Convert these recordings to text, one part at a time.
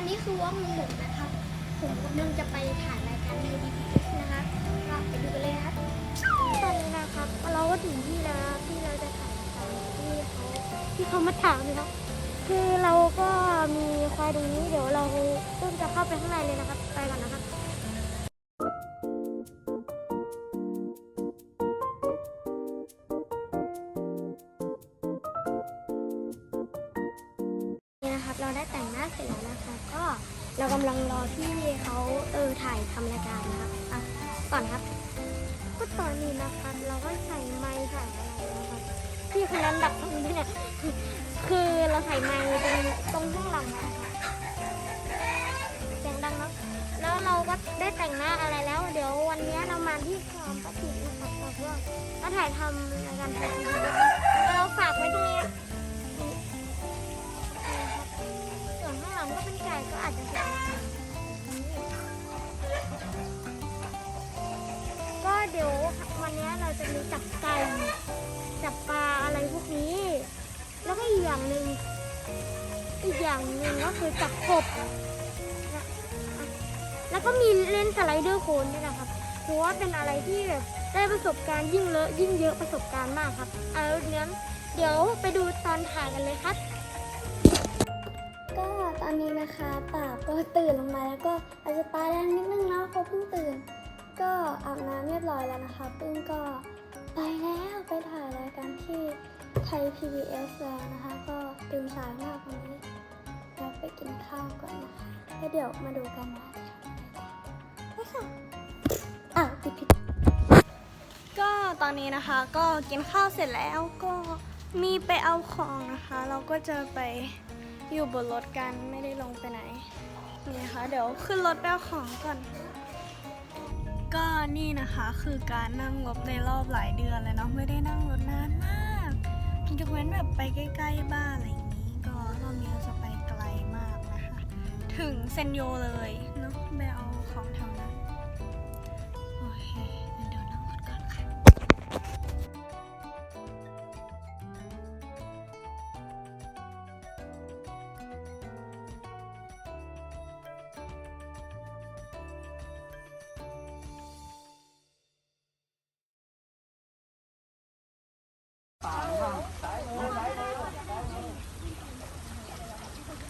อันนี้คือว่ามันหมดนะครับ ผมกำลังจะไปถ่ายรายการในดีพีนะครับก็ไปดูกันเลยครับตอนนี้นะครับ เราก็ถึงที่แล้วที่เราจะถ่ายตายการที่เขาที่เขามาถามนะครับคือเราก็มีควายตรงนี้เดี๋ยวเราต้นจะเข้าไปข้างในเลยนะครับ ไปก่อนนะครับ เราได้แต่งหน้าเสร็จแล้วนะคะ ก็เรากำลังรอที่เขาเออถ่ายทำรายการนะครับอะก่อนครับก็ตอนนี้นะครับ เราก็ใส่ไมค์ถ่ายอะไรนะครับพี่คนนั้นดักตรงนี้เนี่ยคือเราใส่ไมค์ตรงตรงข้างหลังนะคะเสียงดังเนอะแล้วเราก็ได้แต่งหน้าอะไรแล้ว เดี๋ยววันนี้เรามาที่คลองประจิตนะครับเพราะว่าเราถ่ายทำรายการทีวีนะคะเราฝากไว้ตรงนี้ ก็เป็นก็อาจจะเสียก็เดี๋ยววันนี้เราจะมีจับไก่จับปลาอะไรพวกนี้ แล้วก็อีกอย่างหนึ่งอีกอย่างหนึ่งก็คือจับกบแล้วก็มีเล่นสไลเดอร์โคนด้วยนะครับถือว่าเป็นอะไรที่แบบได้ประสบการณ์ยิ่งเลอะยิ่งเยอะประสบการณ์มากครับ เอาเนี้ยเดี๋ยวไปดูตอนถ่ายกันเลยครับ ก็ตอนนี้นะคะป่าก็ตื่นลงมาแล้วก็อาจจะตาแดงนิดนึงเนาะเขาเพิ่งตื่น ก็อาบน้ำเรียบร้อยแล้วนะคะปึ้งก็ไปแล้วไปถ่ายรายการที่ไทย PBS แล้วนะคะ ก็ตื่นสายมากวันนี้แล้วไปกินข้าวก่อนนะคะแล้วเดี๋ยวมาดูกันว่าจะทำอะไรกันไปค่ะอะปิดผิดก็ตอนนี้นะคะก็กินข้าวเสร็จแล้วก็มีไปเอาของนะคะ เราก็จะไป อยู่บนรถกันไม่ได้ลงไปไหน นี่นะคะเดี๋ยวขึ้นรถไปเอาของก่อน ก็นี่นะคะคือการนั่งรถในรอบหลายเดือนเลยเนาะไม่ได้นั่งรถนานมากยกเว้นแบบไปใกล้ๆบ้านอะไรอย่างนี้ ก็รอบนี้เราจะไปไกลมากนะคะ ถึงเซนโยเลยเนาะไปเอาของทั้ง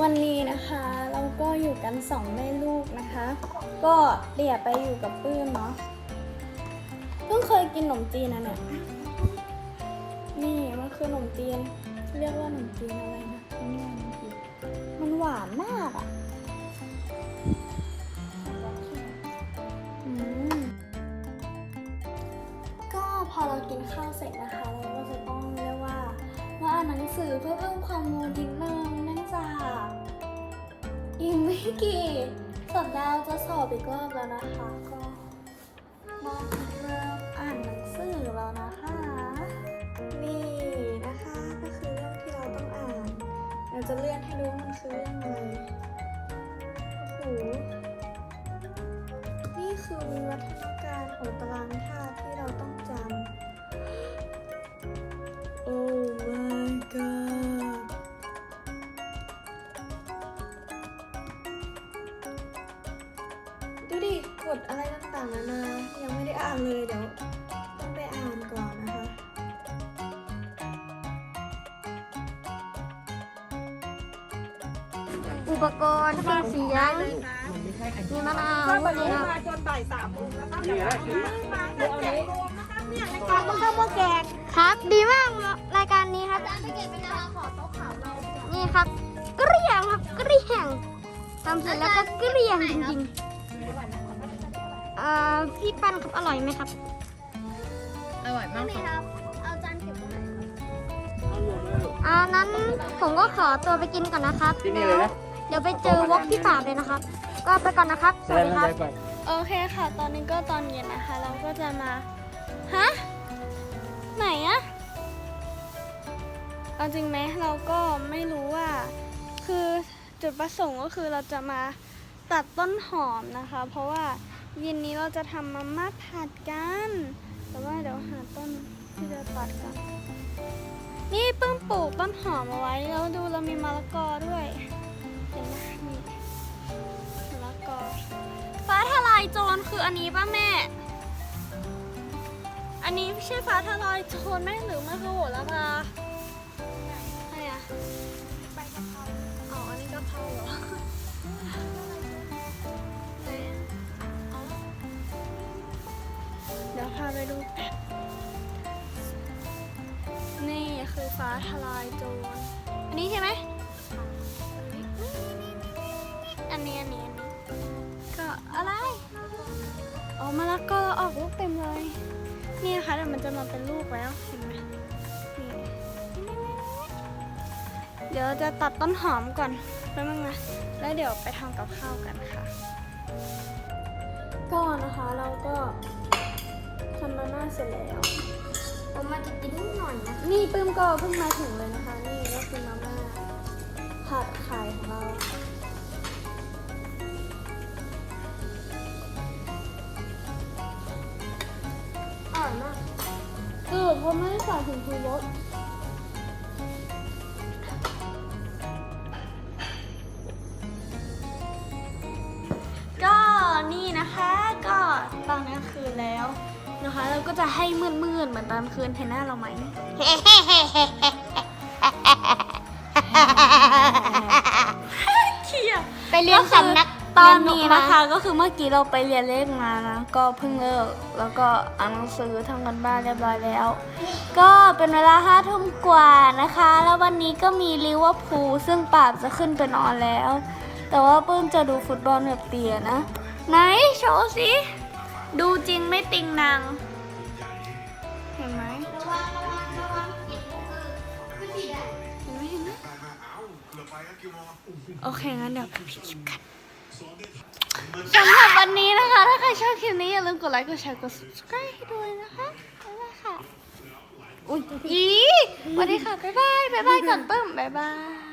วันนี้นะคะเราก็อยู่กันสองแม่ลูกนะคะ ก็เดี่ยไปอยู่กับปื้มเนาะเพิ่งเคยกินขนมจีนนะเนี่ยนี่มันคือขนมจีนเรียกว่าขนมจีนอะไรนะมันหวานมากอะ่ะก็พอเรากินข้าวเสร็จนะคะ เราก็จะต้องเรียกว่าว่าอ่านหนังสือเพื่อเพิ่มความรู้นิดนึงนื่ง จากอีกไม่กี่สัปดาห์จะสอบอีกรอบแล้วนะคะ ก็มาเริ่มอ่านหนังสือแล้วนะคะ นี่นะคะก็คือเรื่องที่เราต้องอ่าน เราจะเลื่อนให้ดูว่ามันคือเรื่องอะไรโอ้โหนี่คือวิวัฒนาการของตารางธาตุที่เราต้องจำโอ้ อุปกรณ์เครื่องเสียงมีมะนาวก็วันนี่นี้ครับมาจนบ่ายสามโมงนะคะเดี๋ยวมาตั้งแต่เจ็ดโมงนะคะเนี่ยในกกาองรบังคับว่าแกกครับ ดีมากรายการนี้ครับนี่ครับเกรียงครับเกรียงทำเสร็จแล้วก็เกรียงจริงๆเอ่อพี่ปั้นครับอร่อยไหมครับ อร่อยมากครับ เอาจานเก็บไว้อ่านั้นผมก็ขอตัวไปกินก่อนนะครับที่นี่เลยนะ เดี๋ยวไปเจอวอกที่ป่าเลยนะครับ ก็ไปก่อนนะครับ สวัสดีครับไปโอเคค่ะ ตอนนี้ก็ตอนเย็นนะคะ เราก็จะมา ฮะ ไหนอะเอาจริงไหมเราก็ไม่รู้ว่า คือจุดประสงค์ก็คือเราจะมาตัดต้นหอมนะคะ เพราะว่าเย็นนี้เราจะทำมาม่าผัดกัน แต่ว่าเดี๋ยวหาต้นที่จะตัดกันนี่เพิ่งปลูกต้นหอมเอาไว้แล้วดูเรามีมะละกอด้วย เห็นไหมนี่มะละกอฟ้าทลายโจรคืออันนี้ป่ะแม่ อันนี้ไม่ใช่ฟ้าทลายโจรไหมหรือมันคือโหระพาอะไรอะใบกะเพราอ๋อ อันนี้กะเพราเหรอไหนอะอ๋อเดี๋ยวพาไปดูแป๊บนี่คือฟ้าทลายโจร อันนี้ใช่ไหม มะละกอออกลูกเต็มเลย นี่นะคะเดี๋ยวมันจะมาเป็นลูกแล้วเห็นไหมนี่เดี๋ยวจะตัดต้นหอมก่อนแป๊บนึงนะแล้วเดี๋ยวไปทำกับข้าวกันค่ะก็นะคะเราก็ทำมาม่าเสร็จแล้วผมมาจะกินนิดหน่อยนะนี่ปื้มก็เพิ่งมาถึงเลยนะคะ นี่ก็คือมาม่าผัดไข่ของเรา เพราไม่ได้ใส่ถุงชูรสก็นี่นะคะก็ตอนนี้คืนแล้วนะคะ เราก็จะให้มืดๆเหมือนตอนคืนเห็นหน้าเราไหมเขีย ไปเรียนสำนัก ตอนนี้เรียนนกมานะคะก็คือเมื่อกี้เราไปเรียนเลขมานะก็เพิ่งเลิกแล้วก็อ่านหนังสือทำกันบ้านเรียบร้อยแล้ว ก็เป็นเวลาห้าทุ่มกว่านะคะ แล้ววันนี้ก็มีลิเวอร์พูลซึ่งปราบจะขึ้นไปนอนแล้ว แต่ว่าปื้มจะดูฟุตบอลแบบเตียนะ ไหนโชว์สิดูจริงไม่ติงนางเห็นไหมระวังระวังระวังกินคือคือสีแดงเห็นไหมเห็นไหมโอเคงั้นเดี๋ยวไปพิมกัน สำหรับวันนี้นะคะ ถ้าใครชอบคลิปนี้อย่าลืมกดไลค์ กดแชร์ กด subscribe ให้ด้วยนะคะบ๊ายบายค่ะ อุ้ยอีสวัสดีค่ะ บ๊ายบาย บ๊ายบายก่อนเปิ้มบ๊ายบาย